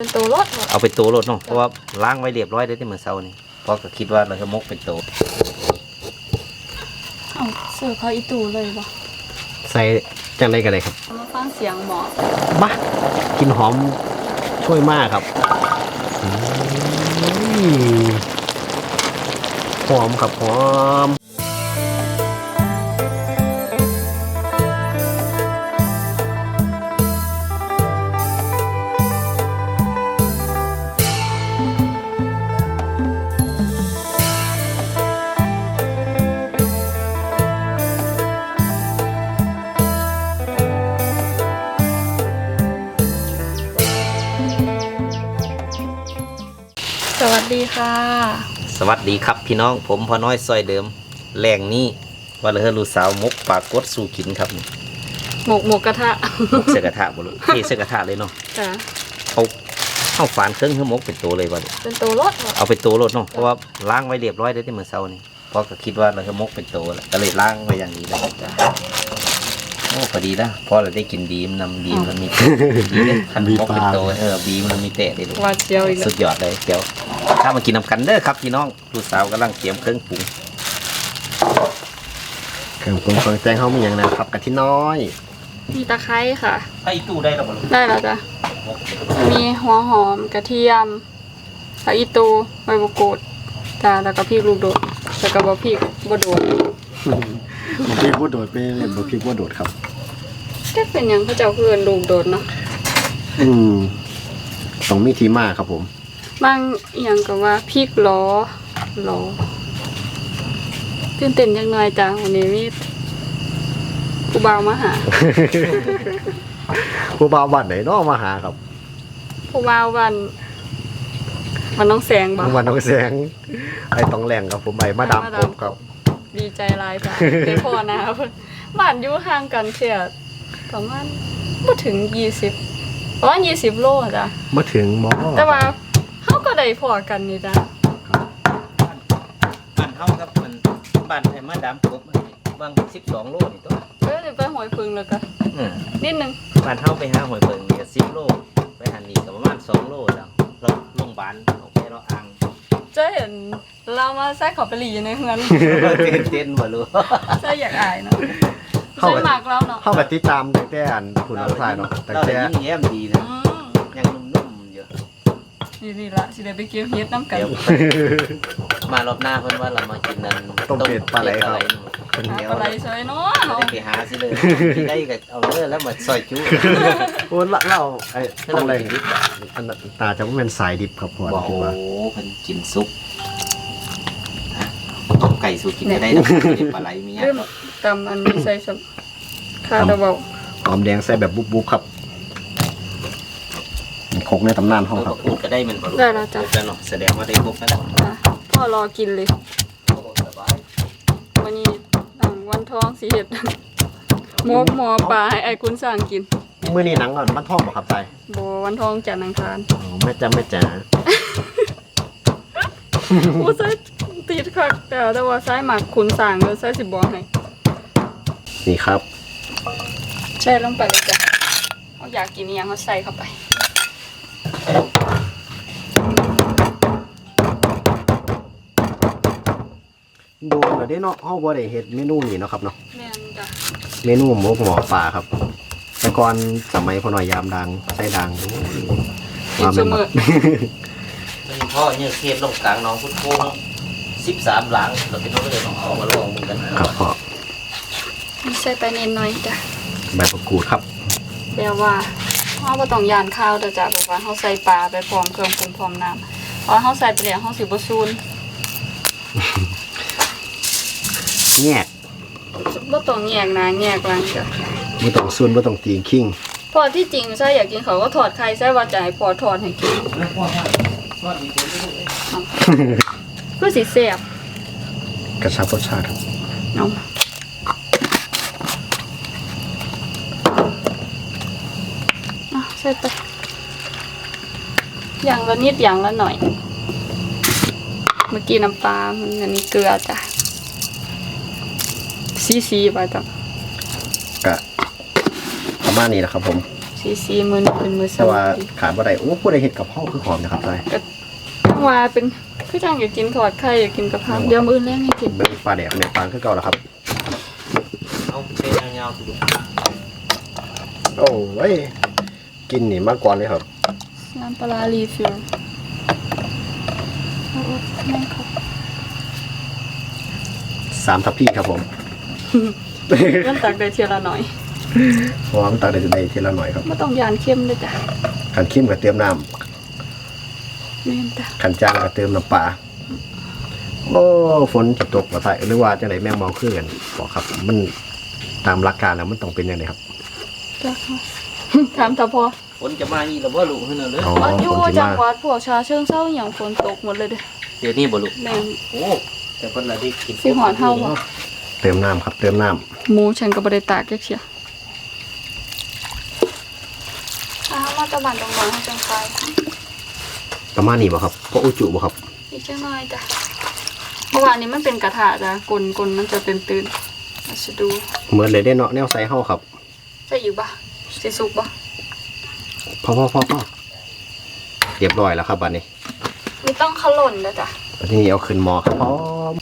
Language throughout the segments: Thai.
เป็นตัวรถเหรอเอาไปโตรถเนาะเพราะว่าล้างไว้เรียบร้อยได้ที่เมื่อเช้านี่เพราะก็คิดว่าเราจะมกเป็นโตเอาเสือเขาอีตูเลยปะใส่จังไรกันเลยครับเอามาฟังเสียงหมอบ้ากินหอมช่วยมากครับอืมหอมครับหอม สวัสดีครับพี่น้องผมพอน้อยซอยเดิมแรงนี้ว่าเลยลูกสาวมกปลากดสู่กินครับนี่หมกหมกกระทะมกเสอกกระทะบ่รู้เทเสอกกระทะเลยเนาะจ้ะเอาเข้าฝานเครื่องให้มกเป็นโตเลยว่าเป็นตัวรถเหรอเอาไปโตรถเนาะเพราะว่าล้างไว้เรียบร้อยได้ที่เมื่อเช้านี่เพราะก็คิดว่าเราจะมกเป็นโตแล้วก็เลยล้างไว้อย่างนี้เลยโอ้พอดีนะเพราะเราได้กินบีมนำบีมมันมีบีมเนี่ยคันมกเป็นโตเออบีมมันมีเตะได้ลูกว่าเชียวอีกแล้สุวดยอดเลยเดี๋ยวถ้ามากินน้ำกันเด้อครับพี่น้องลูกสาวกำลังเตรียมเครื่องปรุงเครื่องปรุงเครื่องแจงเขามีอย่างนะครับกะทิน้อยมีตะไคร้ค่ะไอ้ตู้ได้หรอบ่ลูกได้แล้วจ้ะมีหัวหอมกระเทียมผักอีตูใบมะกรูดจ้ะแล้วก็พริกลูกโดดแล้วก็บะพริกบะโดดบพริกว่าโดดไปเล่นบพริกว่าโดดครับ ก็เป็นหยังเขาเจ้าเพื่อนลูกโดดเนาะอืมต้องมีทีมาครับผม บางอย่างก็ว่าพริกล้อล้อตื่นเต้นจังหน่อยจ้ะวันนี้มีผู้บ่าวมาหา ผู้บ่าวบ้านไหนเน้อมาหาครับผู้บ่าววันมันน้องแสงบ่วันน้องแสงไอ้ต้องแรงครับผมไอ้มาดามมาผดามมครับ ดีใจหลายจ้ะได้พ่อนะเพิ่นบ้านอยู่ห่างกันแค่ ประมาณบ่ถึง20ประมาณ20โลอะจ้ะมาถึงหมอแต่ว่าเฮาก็ได้พอกันนี่จ้ะบ้านเฮาครับมันบ้านไอ้มาดามกบบาง12โลนี่ตัวเออได้ไปหอยพึงแล้วก็อืมนิดนึงบ้านเฮาไปหาหอยเปิงนี่ก็10โลไปหันนี่ก็ประมาณ2โลแล้วเราโรงพยาบาลออกไปเราอ่างจะเห็นเรามาใส่ขอบไปหลีอยู่ในเฮือนตื่นเต้นบ่รู้ใส่อยากอายเนาะ ใส่หมากแล้วเนาะเข้ากับติดตามตั้งแต่อันคุณน้องชายเนาะตั้งเราแต่ได้ยิ้มแย้มดีนะอืมยังนุ่มๆอยู่นี่นี่ละสิได้ไปเกี่ยวเฮ็ดน้ำกันเดี๋ยวมารอบหน้าเพิ่นว่าเรามากินนั่นต้มเป็ดปลาไหลครับ เป็ดปลาไหลหาเดี๋ยวปลาไหลสวยเนาะจะได้ไปหาสิเลยที่ได้ก็เอาเลือแล้วมาซอยจุ๊โอ้ละเล่าไอ้ให้ต้เราองแรงกินดิบอันนั้นตาจะว่าเป็นสายดิบครับพอบอกคิดโอ้ว่า เพิ่นกินซุปต้มไก่สู้กินก็ได้นะเป็ดปลาไหลมีลือะม ตำอันนี้ใส่สับข้าวดาวเบาหอมแดงใส่แบบบุบๆครับคกในตำนานห้องเราครับพูดก็ได้มันบ่รู้ได้แล้วจ้ะจะเนาะแสดงว่าได้ครบแล้วจ้ะพ่อรอกินเลยสบายวันนี้หนังวันทองสีเห็ดหมกหมอปลาให้ไอ้คุณสั่งกินมื้อนี้หนังก่อนมันท่องบ่ครับใจโบวันทองจันทร์อังคารอ๋อแม่จ้าแม่จ๋าอู้ใส่ติดคักแต่แต่ว่าใส่หมักคุณสั่งเลยใส่สิบบอกให้ นี่ครับใส่ลงไปเลยจ้ะเขาอยากกินอิหยังเขาใส่เข้าไป โดนแล้วเด้เนาะเฮาบ่ได้เฮ็ดเมนูนี้เนาะครับเนาะแม่นจ้ะเมนูหมกหมอปลาครับ แต่ก่อนสมัยพอหน่อยยามดังใส่ดังกินเสมอมันพ่อเนี่ยเคสลงกลางน้องพุทโธ13หลังเราเป็นเอาเลยต้องเอามาลองมึงกันครับพ่อ ใส่ไปนิดหน่อยจ้ะใบมะกรูดครับแปลว่าเขาบ่ต้องยานข้าวแต่จ้ะแบบว่าเขาใส่ปลาไปพร้อมเครื่องปรุงพร้อมน้ำเพราะเขาใส่ไปแล้วเขาสิบ่ซูนแยกบ่ต้องแยกหนะแยกหลังจ้ะบ่ต้องซุนบ่ต้องตีงคิงเพอที่จริงใส่อยากกินเขาก็ถอดไข่ใส่ว่าจะให้พอถอดให้กินเพื่อสิแซ่บกระชับรสชาติครับเนาะ อะใส่ไปอย่างละนิดอย่างละหน่อย เมื่อกี้น้ำปลามันอันนี้เกลือจ้ะซีซีไปจ้ะกะประมาณนี้นะครับ ผมซีซีมือหนึ่งเป็นมือสแต่องว่าขาดบ่ได้โอ้ผู้ใดเห็ดกับพ่อคือหอมนะครับใช่จังว่าเป็นคือจังอยากกินทอดไข่อยากกินกะเพราเดี๋ยวมื้อแรกให้กินเบิ่งปลาแดกเนี่ยปลาคือเก่าแล้วครับเอาไปยาวๆดูโอ้ย กินนี่มากกว่าเลยครับ น้ำปลาร้ารีฟิลเอาอดแม่งครับสามทัพพี่ครับผมเริ่มตักได้เทียละหน่อยเพราะว่ามันตักได้ได้ทีละหน่อยครับไม่ต้องยานเข้มเลยจ้ะขันเข้มก็เติมน้แม่นจ้ะำขันจางก็เติมน้ำปลาโอ้ฝนจะตกมาใส่หรือว่าจะไหนแมงเมาคือกันบอกครับ มันตามหลักการแล้วมันต้องเป็นยังไงครับจ้ะ ถามตาพอฝนจะมาอีกแล้วบ่ลูกเฮือนเลยอ๋ออันอยู่ฝนสิจังมาหวัดพวกชาเชิงเซาอหย่างฝนตกหมดเลยเด้อเดี๋ยวนี้บ่ลูกแม่งโอ้แต่เพิ่นละได้กินสิหอนเฮาบ่เติมน้ำครับ เติมน้หมูฉันก็บ่ได้ตากแยกเชียอ้าวมาตะบันตรงนั้นให้จังไคำประมาณนี้บ่ครับเพราะอุจุบ่ครับอีกจังหน่อยจ้ะเมื่อวานนี้มันเป็นกระถาจ้ะกลนกลมันจะเป็นตื่นมาจะดูเหมือนเลยได้เนาะแนวใส่เฮาครับใส่อีกบ่ สิสุกบ่พอพอพอพอเรียบร้อยแล้วครับบัดนี้ไม่ต้องขล่นนะจ้ะบัดนี้เอาขึ้นหม้อครับพร้อม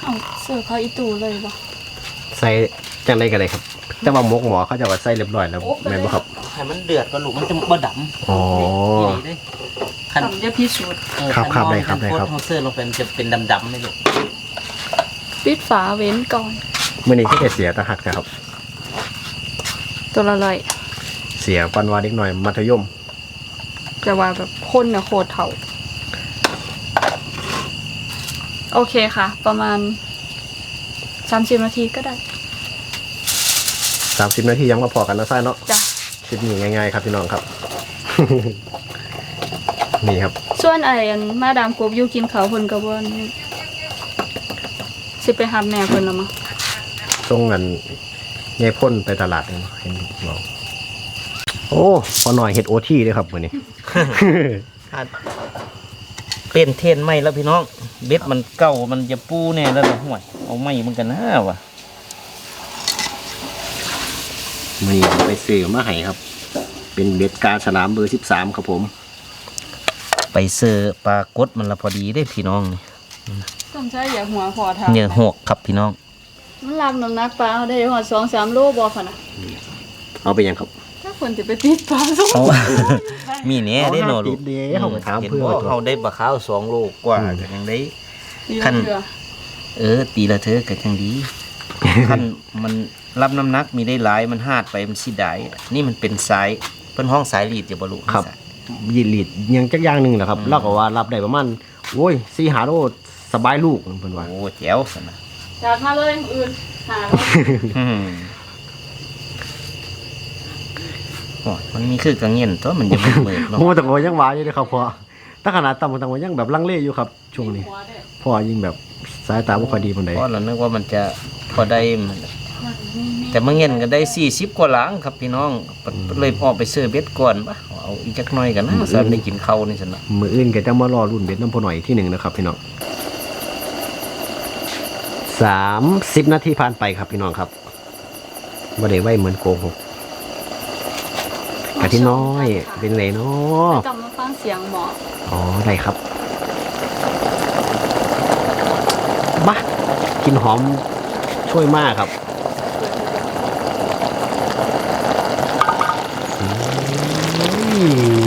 เอาเสิร์ฟเขาอีตูเลยบ่ใส่จังไรกันเลยครับแต่ว่าหมกหมอเขาจะว่าใส่เรียบร้อยแล้วแม่นบ่ครับให้มันเดือดก็ลูกมันจะบ่ดำอ๋อนี่เด้คันทำเดี๋ยวพิสูจน์เออครับครับคันได้ครับคันได้ครับโพสต์เฮาเซอร์ลงไปมันจะเป็นดำๆไม่ลูก ปิดฝาเว้นก่อน มื่อนี้ก็จะเสียตะหักนะครับ ตัวละร้อยเสียปันวาเด็กหน่อยมัธยม จะว่าแบบคนเนี่ยโคตรเถ่า โอเคค่ะ ประมาณสามสิบนาทีก็ได้30นาทียังมาพอกันนะซ่าเนาะจ้ะคลิปนี้ง่ายๆครับพี่น้องครับ นี่ครับ ส่วนไอ้อันมาดามกบอยู่กินเขาวเพิ่นกระบอนสิไปหาแม่เพิ่นและมั้ง ส่งเงินยายพ่นไปตลาดเองเห็นบอกโอ้พอหน่อยเห็ดโอทีด้วยครับวันนี้เป็นเทรนไหมแล้วพี่น้อง เบ็ดมันเก่ามันจะปูแน่แล้วล่ะห่วยเอาไหมมันกันนะวะมีไปซื้อมาให้ครับ เป็นเบ็ดกาฉลามเบอร์สิบสามครับผม ไปเซอร์ปลากดมันละพอดีได้พี่น้องนี่ต้องใช้อย่าหัวพอทาเหยื่อหกครับพี่น้อง มันรับน้ำหนักปลาได้หอดสองสามโลบ่พะนะเอาไปยังครับถ้าคนจะไปติดปลาสุกเอา มีแหน่ได้หนอลูกเดี๋ยวเขาไปถามเห็นเพื่อนว่าตัวเขาได้บะข้าวสองโลกว่าก็ยังได้ ตีคัละนเถื่อเออ ตีละเธอก็ยังดี คันมันรับน้ำหนักมีได้หลายมันหาดไปมันสิได้นี่มันเป็นสายเพิ่นห้องสายลีดจะบ่รู้ครับ ยีรีดยังจักอย่างหนึ่งแหละครับเล่าก็ว่ารับได้ประมาณโอ้ยสี่หาโลสบายลูกเพิ่นว่าโอ้แจ๋วสนะ อยากมาเลยอื่นหาเลยอืมโอ้ยมันมีคือกังเงินตัวมันจะมืดมืดๆเนาะ โอ้แต่ว่ายังหวานอยู่เลยครับพอถ้าขนาดต่ำต่ำว่ายังแบบลังเลอยู่ครับ ช่วงนี้หัวเด้อพ่อยิ่งแบบสายตาไม่ค่อยดีปานใดเพราะเรานึกว่ามันจะพอได้มันแต่เมื่อเงินก็ได้สี่สิบกว่าหลังครับพี่น้องเลยออกไปซื้อเบ็ดก่อนปะเอาอีกจักหน่อยกันนะสันได้กินข้าวนี่สินะมืออื่นก็จะมารอรุ่นเบ็ดน้ำพอหน่อยที่หนึ่งนะครับพี่น้อง สามสิบนาทีผ่านไปครับพี่น้องครับบ่ได้ไว้เหมือนโกหกกะที่น้อยเป็นไรเนาะจำมาฟังเสียงหมออ๋อได้ครับบ้ากินหอมช่วยมากครับอืม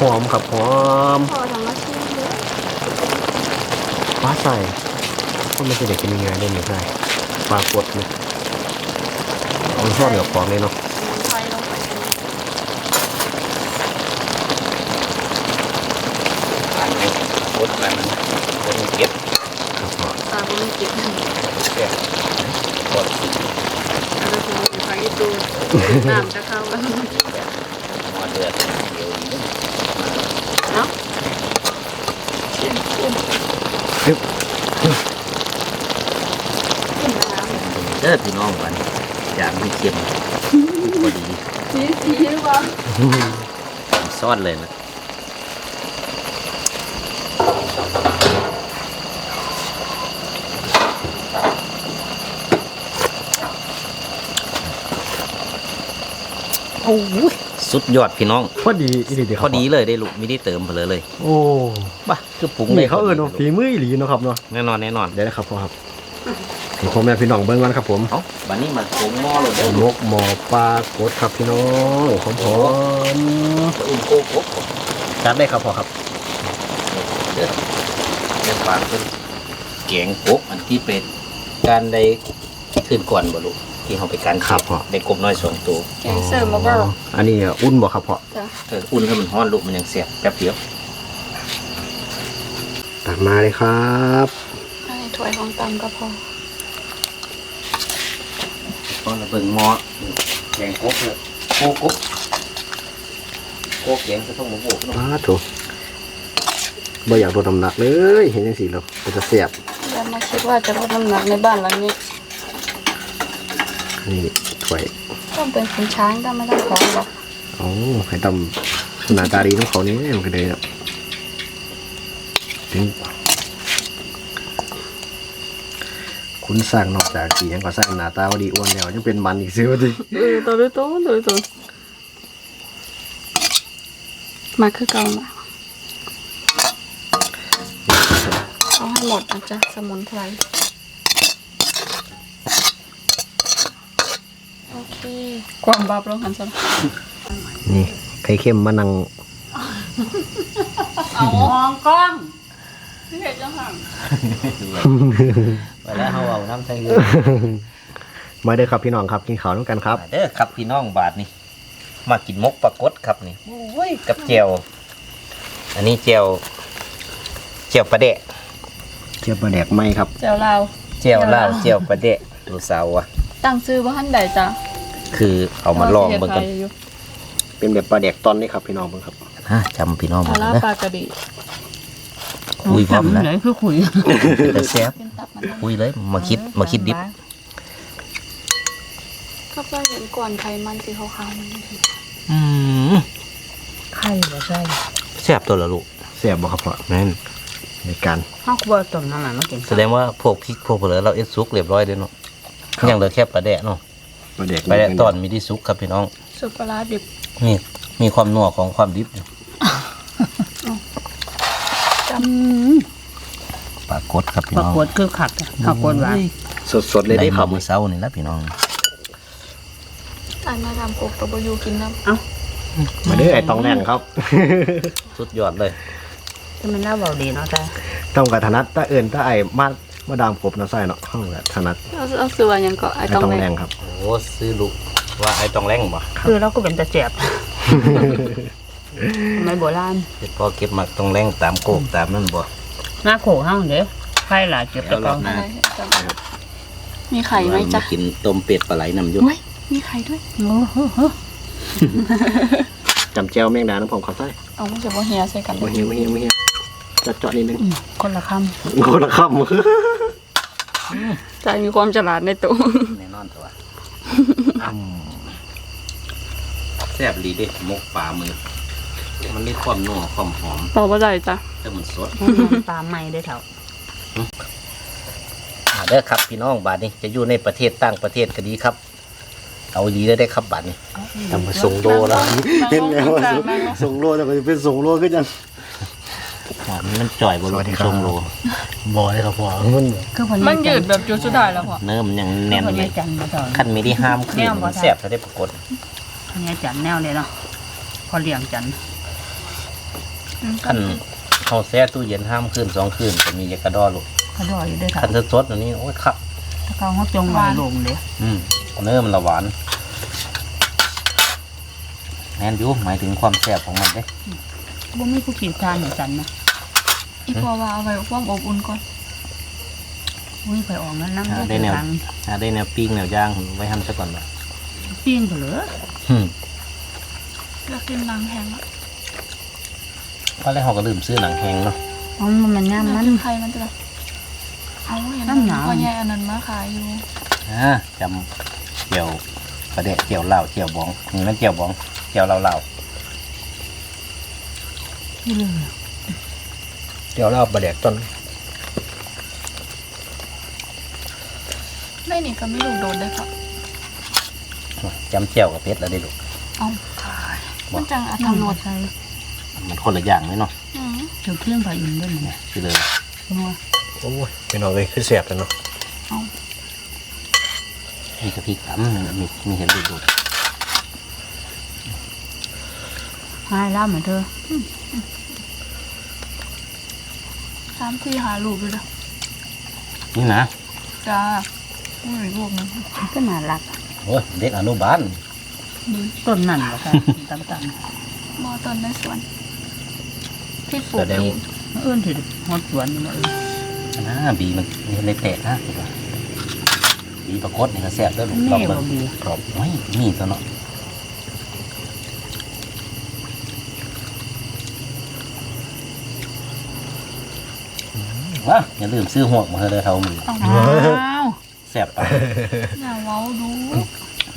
หอมครับหอมพอทำมาชิมเลยฟ้าใส่ ก็ไม่ใช่เด็กกินง่ายๆได้ไหมใช่ปลากดเนี่ยเอาชอบเหลือของเลยเนาะไฟลงไปอันนี้รสมันคนเก็บครับพอตาบุ้งจิบแล้วแซ่บกดก็คือไฟตูน้ำจะเข้าแล้วมาเดือดเดียวนี้เนาะชิมอุ้ม ด้อพี่น้องวันอยากมีเค็มพอดีสีสีหรือเปล่าซ่อนเลยนะโอ้ยสุดยอดพี่น้อง พอดีดพอดีเลยได้ลูกไม่ได้เติมเพลอเลย โอ้บ้าคือปุ๋งเลยเขาเอิญฝีมืออีหลีเนาะครับเนาะแน่นอนแน่นอนเดี๋ยวนะครับพ่อครับ พ่อแม่พี่น้องเบิ่งกันครับผมเอ้าบันนี้มันปรุงหม้อเลยเด้อมกหมอปลากดครับพี่น้องหอมหอมอุ่นโกโก้ๆจัดได้ครับพ่อครับเด้อเดี๋ยวปานเป็นแกงกบอันที่เป็นการได้ขึ้นก่อนบ่ลูกที่เขาไปการครับพ่อได้กบน้อยสองตัวแกงเสิร์ฟมาบ่อันนี้อุ่นบ่ครับพ่อจ้ะเอออุ่นให้มันร้อนลูกมันยังเสียบแป๊บเดียวตักมาเลยครับอันนี้ถ้วยของตำก็พอ ตอนเราเบิ่งหม้อแกงกบเลยโกกบโกแกงจะต้องมาโบกเนาะปลาถูบ่อยากลดน้ำหนักเลย เห็นจังซี่แล้วมันจะเสียบแล้วมาคิดว่าจะลดน้ำหนักในบ้านหลังนี้ นี่ถ้วยต้องเป็นขุนช้างก็ไม่ต้องของหรอกอ๋อให้ตำหน้าตาดีของเขานี่มันก็เลยเนาะถึง คุณสร้างนอกจากสียังก็สร้างหน้าตาว่าดีอ้วนแล้วยังเป็นมันอีกซิวดิเออตัวด้วยตัวตัวตัวมาคือเก่ามาเอาให้หมดนะจ๊ะสมุนไพรโอเคความบาปลงหันซะนี่ไข่เค็มมานั่งเอามองกล้องพี่เพชรจังหัง ไปแล้วเขาเอาน้ำใส่เรือมาเด้อครับพี่น้องครับกินข้าวด้วยกันครับมาเด้อครับพี่น้องบาทนี่มากินมกปลากดครับนี่โอ้ยกับเจวอันนี้เจวเจวปลาเดะเทียบปลาแดกไหมครับเจ้าเราวเจวลาวเจวปลาเดะลูกสาวอะตั้งซื้อว่าหันใดจ้ะคือเอามาลองเบิ่งกันอยู่เป็นแบบปลาแดกตอนนี้ครับพี่น้องเบิ่งครับฮะจำพี่น้องปมาลาร้านะปลากระดี คุยพร้อมนะไหนคือคุยแต่แซ่บเป็นตับคุยเลยมาคิดมาคิดดิบก็ว่าเห็นก่อนไขมันสีขาวๆมันอืมไข่บ่ใช่แซ่บตัวละลูกแซ่บบ่ครับพ่อแม่นในการฮอกบ่ต้มน้ำมันมากินแสดงว่าพวกพริกพวกเผลอเราเอ็ดซุกเรียบร้อยเด้อเนาะยังเหลือแค่ปลาแดะเนาะปลาแดดะตอนมีที่ซุกครับพี่น้องสุปปลาดิบมีมีความนัวของความดิบอยู่ จปลากดครับพี่ปราน้องกฏคือขักข้าวกดหวานสดๆเลยได้ได้คข้ารัวบมือเช้านี่แหละพี่น้องำตายมาทำกบตัวบอยูกินน้มาเด้อไอ้ตองแรงครับ สุดยอดเลยจะมันน่าเบาดีเนาะจ้าต้องกับถนัดถ้าเอิญถ้าไอ้มามาดามกบนะไส้เนาะห้องกับถนัดำเอาเอาซื้อว่าหยังก็ไอ้ไอ้ต้องตองแรแรงงครับ โอ้ซื้อลูกว่าไอ้ต้องแรงบ่คือเราก็เป็นตะเจ็บ ไม่โบราณเด็ดพอเก็บหมักต้องแรงตามโกกตามนั่นบ่หน้าโขกเฮาเด้ไข่หลายเจ็บตะกอนอะไรจำมีไข่ไหมจ๊ะากินต้มเป็ดปลาไหลน้ำยุบเฮ้ยมีไข่ด้วยโอ้โหจำแจวแมงดาน้ำผมเขาไส้เอาไม่ใช่ว่าเฮียใส่กันเลไม่ยเฮียไม่เฮียไม่เฮียจัดเจาะนิดนึงอืมคนละคคนละคใจมีความฉลาดในตัวแน่นอนตัวแซ่บดีเด้มกปลามือ มันมีความนัวความหอมบอกว่าได้จ้ะแต่มันสดำมันปลาใหม่ได้อเถ่าอ่าเด้อครับพี่น้องบาทนี้จะอยู่ในประเทศต่างประเทศก็ดีครับ เอาดีได้ได้ครับบาทนี้ำทำมาส่งโลแล้วเห็นแล้วว่าส่งโลแต่ก็จะเป็นส่งโลขึ้นยังหอมมันจ่อยบนสวัสดีครับชมโลบอยครับพ่อมันคือคนมันยืดแบบจุดสุดท้ายแล้วพ่อเนื้อมันยังแน่นคนเลยายยจันมาตอนขั้นไม่ได้ห้ามขึ้นแน่บ่มันทันแซ่บจะได้ปรากฏคนยายจันแนวเลยเนาะพอเลี้ยงจัน ขั้นเขาแซ่ตู้เย็นห้ามขึ้นสองคืนจะมียากระดอลูกเขาดอยอยู่ได้อเถ่าขั้นสดๆอันนี้โอ้ยครับถ้าเขาเขาจงไว้ลงเด้ออืมเนื้อมันละหวานแน่นอยู่หมายถึงความแซ่บของมันเด้บ่มีผู้กินทานอย่างจันนะอีพอว่าเอาไว้ความอบอุ่นก่อนอุ้ยไปออกนั้นน้ำอ่าได้ได้แนวทางอ่าได้แนวปิ้งแนวย่างไว้ทำซะก่อนบ่ปิ้งเถอะเหรออืมอยากกินนางแห้งอะ เพราะแล้วเขาก็ลืมซื้อหนังแห้งเนาะอ๋อมันมันย่ามอยากมันกินไข่มันจะแบบเอาเห็นน้ำหนาว พ่อแย่อันนั้นมาขายอยู่อ่าจำเจียวประเดะเจียวเหล้าเจียวบองนี่มันเจียวบองเจียวเหล้าเหล้าเดี๋ยวเราปลาแดกต้นได้นี่ก็ไม่ลูกโดนได้ค่ะจำเจียวกับเพชรแล้วได้ลูกเอามันจังอัตทำโนโนมัดติใส่ มันคนละอย่างเลยเนาะอืมเกี่ยวเครื่องปลาอินด้วยเนี่ยคือเลยนัวโอ้ยพี่น้องเลยคือเสียบแล้วเนาะมีกะพริกอ่ำมีมีเห็นดูดูหายแล้วเหมือนเธอสามที่หาลูกเลยนะนี่นะจ้าอุ้ยลูกนึงมันก็น่ารักโอ้ยเด็กอนุบาลต้นนั่นเหรอคะต่างมอต้นในสวน พี่ปลูกแสดง เองๆเอื้อนถือฮอดสวนนี่มาเออนะบีมันนี่เลยแตกนะเห็นปะบีปรากฏนี่ก็แซ่บเด้อลูกลแม่องเบิ่บ่งบีครับโอ้ยมีตัวเนาะอืมว้าอย่าลืมซื้อหวกมาให้เลยเท่ามือเอาอ้าวแซ่บปะ อย่าเว้าดู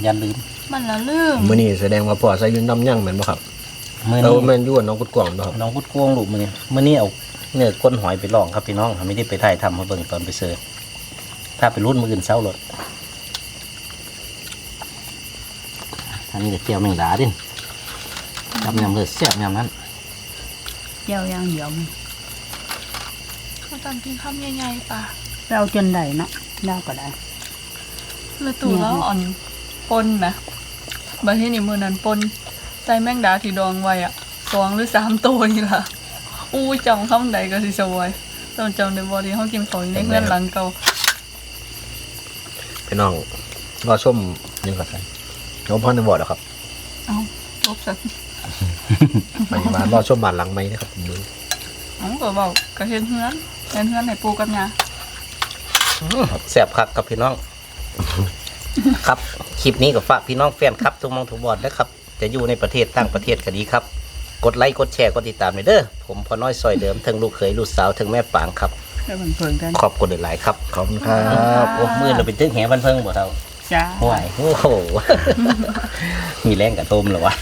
อย่าลืมมันละลืมมื้อนี้แสดงว่าพ่อใส่อยืนน้ำยั่งแม่นบ่ครับ มือเรานี้แม่นอยู่กับน้องกุดกวางบ่ครับน้องพุดโกงลูกมือนี้มื่อนี้เอาเนื้อก้นหอยไปลองครับพี่น้องไม่ได้ไปถ่ายทำมาเบิ่งตอนไปเสิร์ฟถ้าไปรุ่นมืออื่นเศร้ารถอันนี้ก็เจียวแมงดาดิทำยำเลยแซ่บยำนั้นเจ้าอย่างเดียวมีเขาตอนกินข้าวใหญ่ๆป่ะเราจนได้เนาะได้ก็ได้ แล้วตู่แล้วอ่อนปนไหมบางทีนี่มือนั้นปน ใส่แมงดาที่ดองไว้อะสองหรือสามตัวนี่ล่ะอู้ยจำคำใดก็สิสวยตอนจำในบอดี้เขากินของอยู่ในเพื่อนหลังเก่าพี่น้องรอชมยังก่อนใส่น้องพ่อในบ่ดอกครับเอาลบสักไปบ้านรอชมบ้านหลังใหม่นะครับมือเอาก็บอกก็เห็นเฮือนเห็นเฮือนให้ปูกับยาแซ่บคักกับพี่น้อง ครับคลิปนี้ก็ฝากพี่น้องแฟนครับทุกหมองทุกบอดนะครับ จะอยู่ในประเทศต่างประเทศก็ดีครับ กดไลค์กดแชร์กดติดตามเลยเด้อผมพอน้อยซอยเดิมทั้งลูกเขยลูกสาวทั้งแม่ปางครับแค่มันเพิ่งกันขอบคุณหลายๆครับขอบคุณครับโอ้มือเราเป็นตึ้งแหบันเพิ่งบ่เท่าจ้าห่วยโอ้โหมีแรงกับต้มเหรอวะ